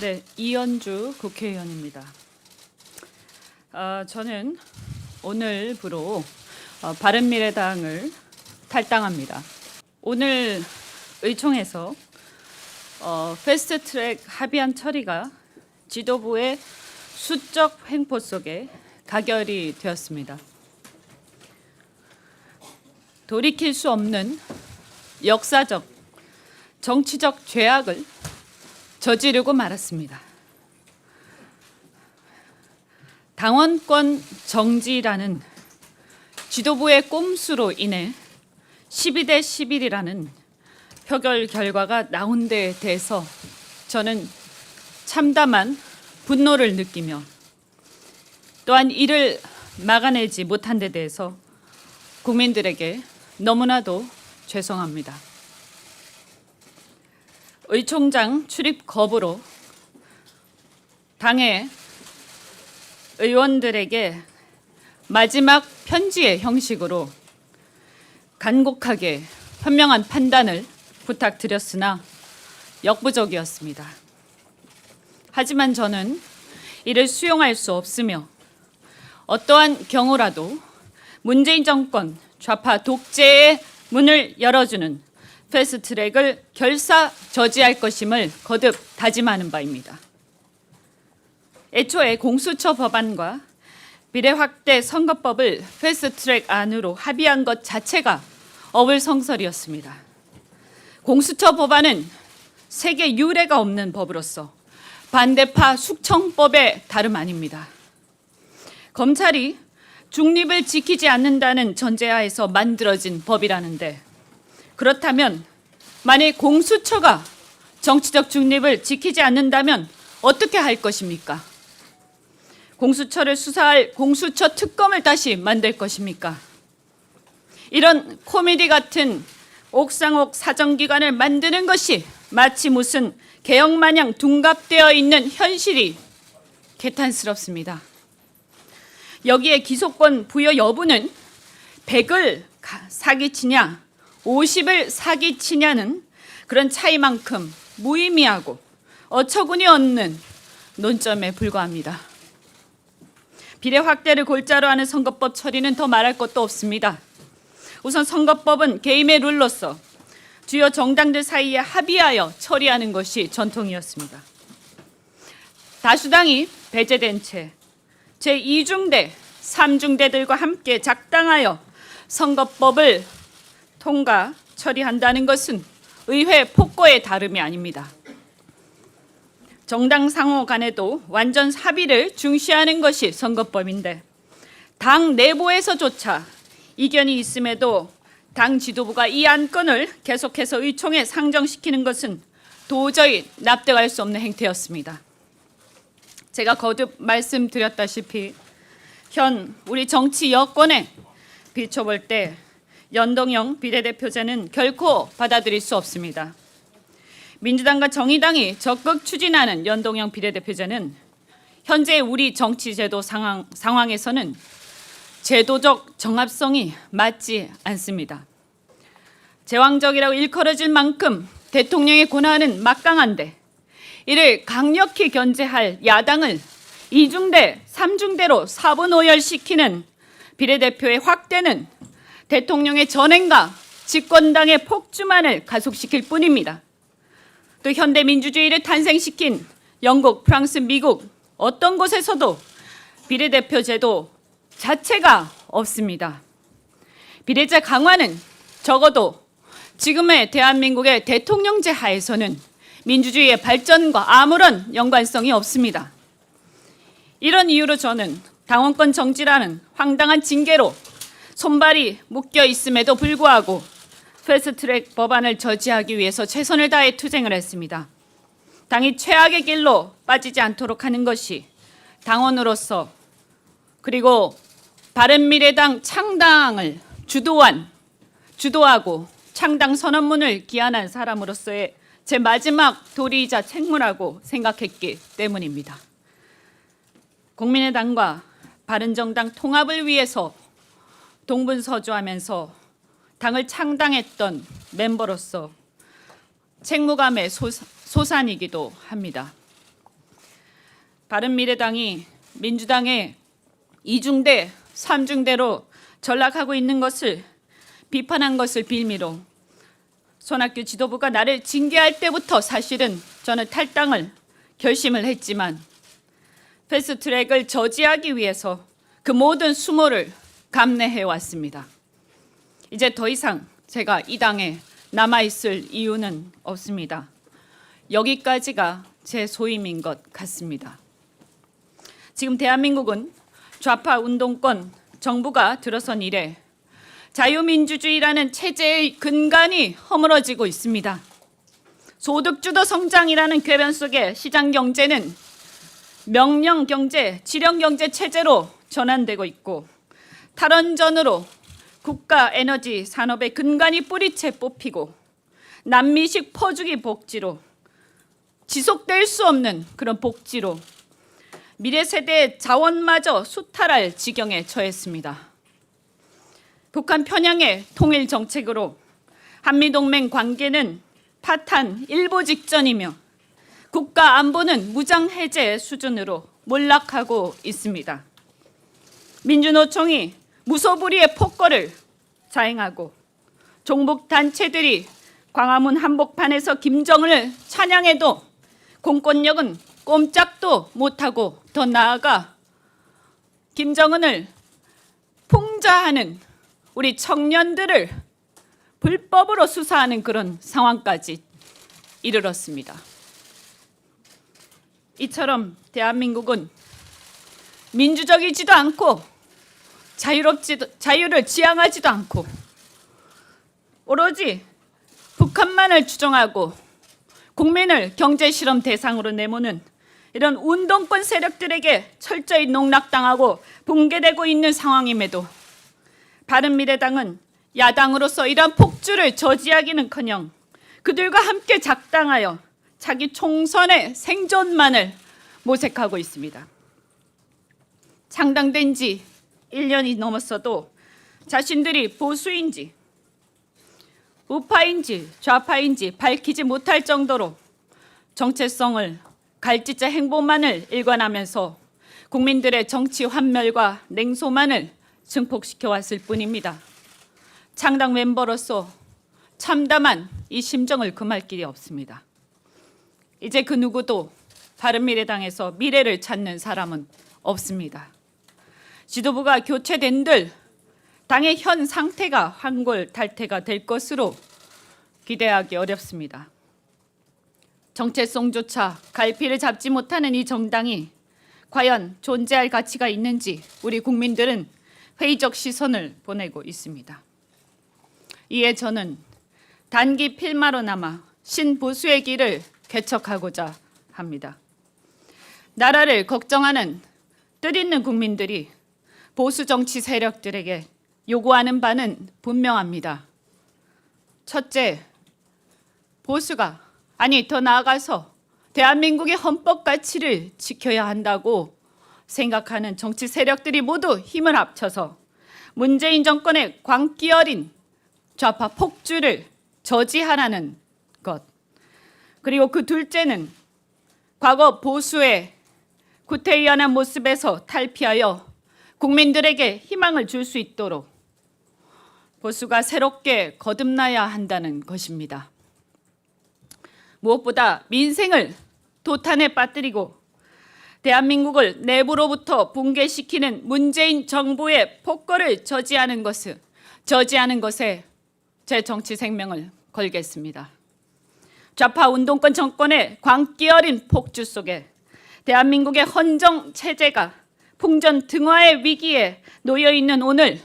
네, 이연주 국회의원입니다. 아, 저는 오늘부로 어, 바른미래당을 탈당합니다. 오늘 의총에서 어, 패스트트랙 합의안 처리가 지도부의 수적 횡포 속에 가결이 되었습니다. 돌이킬 수 없는 역사적, 정치적 죄악을 저지르고 말았습니다. 당원권 정지라는 지도부의 꼼수로 인해 12대 11이라는 표결 결과가 나온 데에 대해서 저는 참담한 분노를 느끼며 또한 이를 막아내지 못한 데 대해서 국민들에게 너무나도 죄송합니다. 의총장 출입 거부로 당의 의원들에게 마지막 편지의 형식으로 간곡하게 현명한 판단을 부탁드렸으나 역부족이었습니다. 하지만 저는 이를 수용할 수 없으며 어떠한 경우라도 문재인 정권 좌파 독재의 문을 열어주는 패스트 트랙을 결사 저지할 것임을 거듭 다짐하는 바입니다. 애초에 공수처 법안과 비례 확대 선거법을 패스트 트랙 안으로 합의한 것 자체가 어불성설이었습니다. 공수처 법안은 세계 유례가 없는 법으로서 반대파 숙청법의 다름 아닙니다. 검찰이 중립을 지키지 않는다는 전제하에서 만들어진 법이라는데 그렇다면 만약 공수처가 정치적 중립을 지키지 않는다면 어떻게 할 것입니까? 공수처를 수사할 공수처 특검을 다시 만들 것입니까? 이런 코미디 같은 옥상옥 사정기관을 만드는 것이 마치 무슨 개혁 마냥 둔갑되어 있는 현실이 개탄스럽습니다. 여기에 기소권 부여 여부는 100을 사기치냐 50을 사기치냐는 그런 차이만큼 무의미하고 어처구니 없는 논점에 불과합니다. 비례 확대를 골자로 하는 선거법 처리는 더 말할 것도 없습니다. 우선 선거법은 개임의 룰로서 주요 정당들 사이에 합의하여 처리하는 것이 전통이었습니다. 다수당이 배제된 채 제2중대, 3중대들과 함께 작당하여 선거법을 통과 처리한다는 것은 의회 폭거의 다름이 아닙니다. 정당 상호 간에도 완전 합의를 중시하는 것이 선거법인데 당 내부에서조차 이견이 있음에도 당 지도부가 이 안건을 계속해서 의총에 상정시키는 것은 도저히 납득할 수 없는 행태였습니다. 제가 거듭 말씀드렸다시피 현 우리 정치 여권에 비춰볼 때 연동형 비례대표제는 결코 받아들일 수 없습니다. 민주당과 정의당이 적극 추진하는 연동형 비례대표제는 현재 우리 정치제도 상황, 상황에서는 제도적 정합성이 맞지 않습니다. 제왕적이라고 일컬어질 만큼 대통령의 권한은 막강한데 이를 강력히 견제할 야당을 이중대, 삼중대로 사분 오열시키는 비례대표의 확대는 대통령의 전행과 집권당의 폭주만을 가속시킬 뿐입니다. 또 현대 민주주의를 탄생시킨 영국, 프랑스, 미국 어떤 곳에서도 비례대표 제도 자체가 없습니다. 비례제 강화는 적어도 지금의 대한민국의 대통령제 하에서는 민주주의의 발전과 아무런 연관성이 없습니다. 이런 이유로 저는 당원권 정지라는 황당한 징계로 손발이 묶여 있음에도 불구하고 패스트트랙 법안을 저지하기 위해서 최선을 다해 투쟁을 했습니다. 당이 최악의 길로 빠지지 않도록 하는 것이 당원으로서 그리고 바른미래당 창당을 주도한 주도하고 창당 선언문을 기한한 사람으로서의 제 마지막 도리이자 책무라고 생각했기 때문입니다. 국민의당과 바른정당 통합을 위해서 동분서주하면서 당을 창당했던 멤버로서 책무감의 소산이기도 합니다. 바른미래당이 민주당의 이중대, 삼중대로 전락하고 있는 것을 비판한 것을 빌미로 손학규 지도부가 나를 징계할 때부터 사실은 저는 탈당을 결심을 했지만 패스트트랙을 저지하기 위해서 그 모든 수모를 감내해 왔습니다. 이제 더 이상 제가 이 당에 남아 있을 이유는 없습니다. 여기까지가 제 소임인 것 같습니다. 지금 대한민국은 좌파 운동권 정부가 들어선 이래 자유민주주의라는 체제의 근간이 허물어지고 있습니다. 소득주도 성장이라는 궤변 속에 시장 경제는 명령 경제, 지령 경제 체제로 전환되고 있고 탈원전으로 국가 에너지 산업의 근간이 뿌리채 뽑히고 남미식 퍼주기 복지로 지속될 수 없는 그런 복지로 미래 세대의 자원마저 수탈할 지경에 처했습니다. 북한 편향의 통일 정책으로 한미 동맹 관계는 파탄 일보 직전이며 국가 안보는 무장 해제 수준으로 몰락하고 있습니다. 민주노총이 무소불위의 폭거를 자행하고 종북 단체들이 광화문 한복판에서 김정은을 찬양해도 공권력은 꼼짝도 못하고 더 나아가 김정은을 풍자하는 우리 청년들을 불법으로 수사하는 그런 상황까지 이르렀습니다. 이처럼 대한민국은 민주적이지도 않고 자유롭지도 자유를 지향하지도 않고 오로지 북한만을 주장하고 국민을 경제 실험 대상으로 내모는 이런 운동권 세력들에게 철저히 농락당하고 붕괴되고 있는 상황임에도 바른미래당은 야당으로서 이러한 폭주를 저지하기는커녕 그들과 함께 작당하여 자기 총선의 생존만을 모색하고 있습니다. 창당된 지 1년이 넘었어도 자신들이 보수인지 우파인지 좌파인지 밝히지 못할 정도로 정체성을 갈짓자 행보만을 일관하면서 국민들의 정치 환멸과 냉소만을 증폭시켜 왔을 뿐입니다. 창당 멤버로서 참담한 이 심정을 금할 길이 없습니다. 이제 그 누구도 바른미래당에서 미래를 찾는 사람은 없습니다. 지도부가 교체된들 당의 현 상태가 환골탈태가 될 것으로 기대하기 어렵습니다. 정체성조차 갈피를 잡지 못하는 이 정당이 과연 존재할 가치가 있는지 우리 국민들은 회의적 시선을 보내고 있습니다. 이에 저는 단기 필마로 남아 신보수의 길을 개척하고자 합니다. 나라를 걱정하는 뜻 있는 국민들이 보수 정치 세력들에게 요구하는 바는 분명합니다. 첫째, 보수가 아니 더 나아가서 대한민국의 헌법 가치를 지켜야 한다고 생각하는 정치 세력들이 모두 힘을 합쳐서 문재인 정권의 광기 어린 좌파 폭주를 저지하라는 것. 그리고 그 둘째는 과거 보수의 구태의연한 모습에서 탈피하여 국민들에게 희망을 줄 수 있도록 보수가 새롭게 거듭나야 한다는 것입니다. 무엇보다 민생을 도탄에 빠뜨리고 대한민국을 내부로부터 붕괴시키는 문재인 정부의 폭거를 저지하는 것을 저지하는 것에 제 정치 생명을 걸겠습니다. 좌파 운동권 정권의 광기 어린 폭주 속에 대한민국의 헌정 체제가 풍전 등화의 위기에 놓여 있는 오늘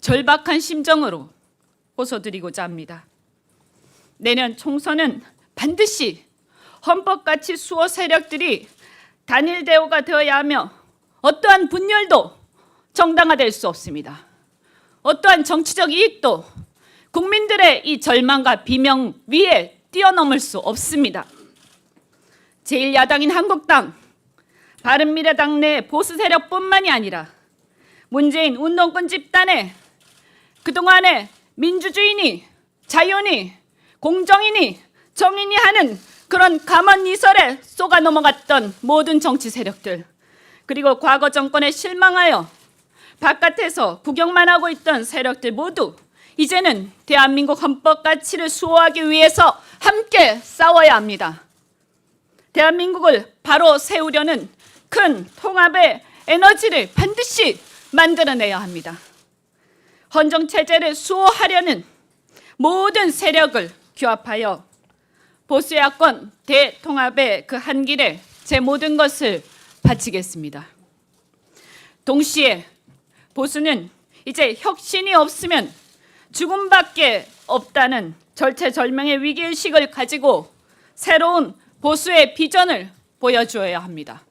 절박한 심정으로 호소드리고자 합니다. 내년 총선은 반드시 헌법같이 수호 세력들이 단일 대우가 되어야 하며 어떠한 분열도 정당화될 수 없습니다. 어떠한 정치적 이익도 국민들의 이 절망과 비명 위에 뛰어넘을 수 없습니다. 제1야당인 한국당, 바른미래당 내 보수 세력뿐만이 아니라 문재인 운동권 집단의 그동안의 민주주의니 자유니 공정이니 정의니 하는 그런 가만 이설에 쏘가 넘어갔던 모든 정치 세력들 그리고 과거 정권에 실망하여 바깥에서 구경만 하고 있던 세력들 모두 이제는 대한민국 헌법 가치를 수호하기 위해서 함께 싸워야 합니다. 대한민국을 바로 세우려는 큰 통합의 에너지를 반드시 만들어내야 합니다. 헌정 체제를 수호하려는 모든 세력을 규합하여 보수 야권 대통합의 그 한 길에 제 모든 것을 바치겠습니다. 동시에 보수는 이제 혁신이 없으면 죽음밖에 없다는 절체절명의 위기의식을 가지고 새로운 보수의 비전을 보여주어야 합니다.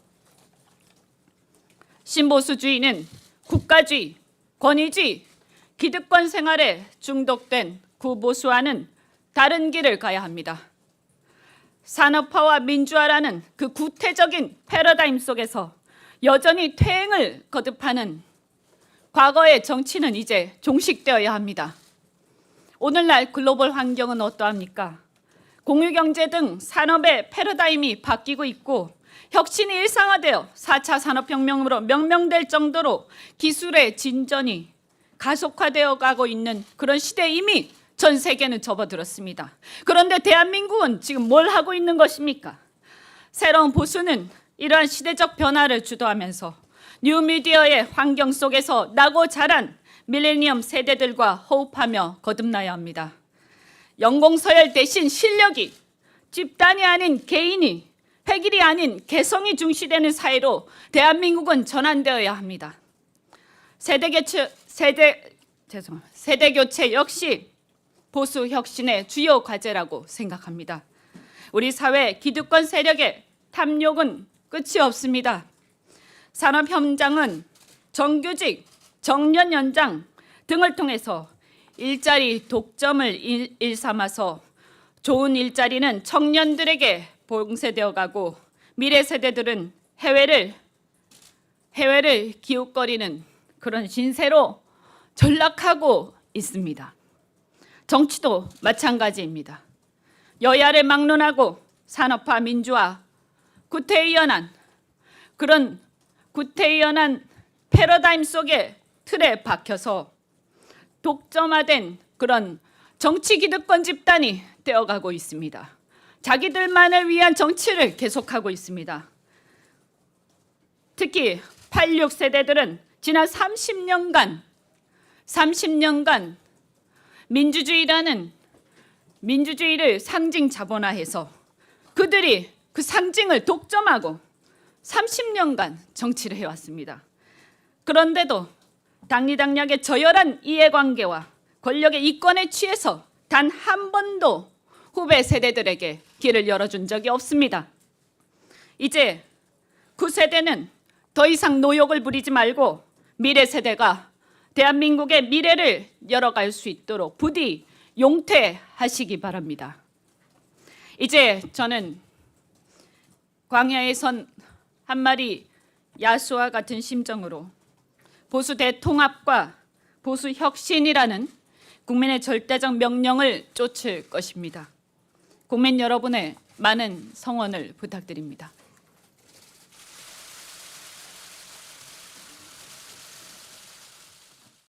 신보수주의는 국가주의, 권위주의, 기득권 생활에 중독된 구보수와는 다른 길을 가야 합니다. 산업화와 민주화라는 그 구태적인 패러다임 속에서 여전히 퇴행을 거듭하는 과거의 정치는 이제 종식되어야 합니다. 오늘날 글로벌 환경은 어떠합니까? 공유경제 등 산업의 패러다임이 바뀌고 있고 혁신이 일상화되어 4차 산업혁명으로 명명될 정도로 기술의 진전이 가속화되어 가고 있는 그런 시대에 이미 전 세계는 접어들었습니다. 그런데 대한민국은 지금 뭘 하고 있는 것입니까? 새로운 보수는 이러한 시대적 변화를 주도하면서 뉴미디어의 환경 속에서 나고 자란 밀레니엄 세대들과 호흡하며 거듭나야 합니다. 연공서열 대신 실력이 집단이 아닌 개인이 획일이 아닌 개성이 중시되는 사회로 대한민국은 전환되어야 합니다. 세대 교체 세대 죄송합니다. 세대 교체 역시 보수 혁신의 주요 과제라고 생각합니다. 우리 사회 기득권 세력의 탐욕은 끝이 없습니다. 산업 현장은 정규직, 정년 연장 등을 통해서 일자리 독점을 일, 일삼아서 좋은 일자리는 청년들에게 봉쇄되어 가고 미래 세대들은 해외를 해외를 기웃거리는 그런 신세로 전락하고 있습니다. 정치도 마찬가지입니다. 여야를 막론하고 산업화 민주화 구태의연한 그런 구태의연한 패러다임 속에 틀에 박혀서 독점화된 그런 정치 기득권 집단이 되어가고 있습니다. 자기들만을 위한 정치를 계속하고 있습니다. 특히 86 세대들은 지난 30년간 30년간 민주주의라는 민주주의를 상징 자본화해서 그들이 그 상징을 독점하고 30년간 정치를 해왔습니다. 그런데도 당리당략의 저열한 이해관계와 권력의 이권에 취해서 단 한 번도 후배 세대들에게 길을 열어준 적이 없습니다. 이제 그 세대는 더 이상 노역을 부리지 말고 미래 세대가 대한민국의 미래를 열어갈 수 있도록 부디 용퇴하시기 바랍니다. 이제 저는 광야에선 한 마리 야수와 같은 심정으로 보수 대통합과 보수 혁신이라는 국민의 절대적 명령을 쫓을 것입니다. 국민 여러분의 많은 성원을 부탁드립니다.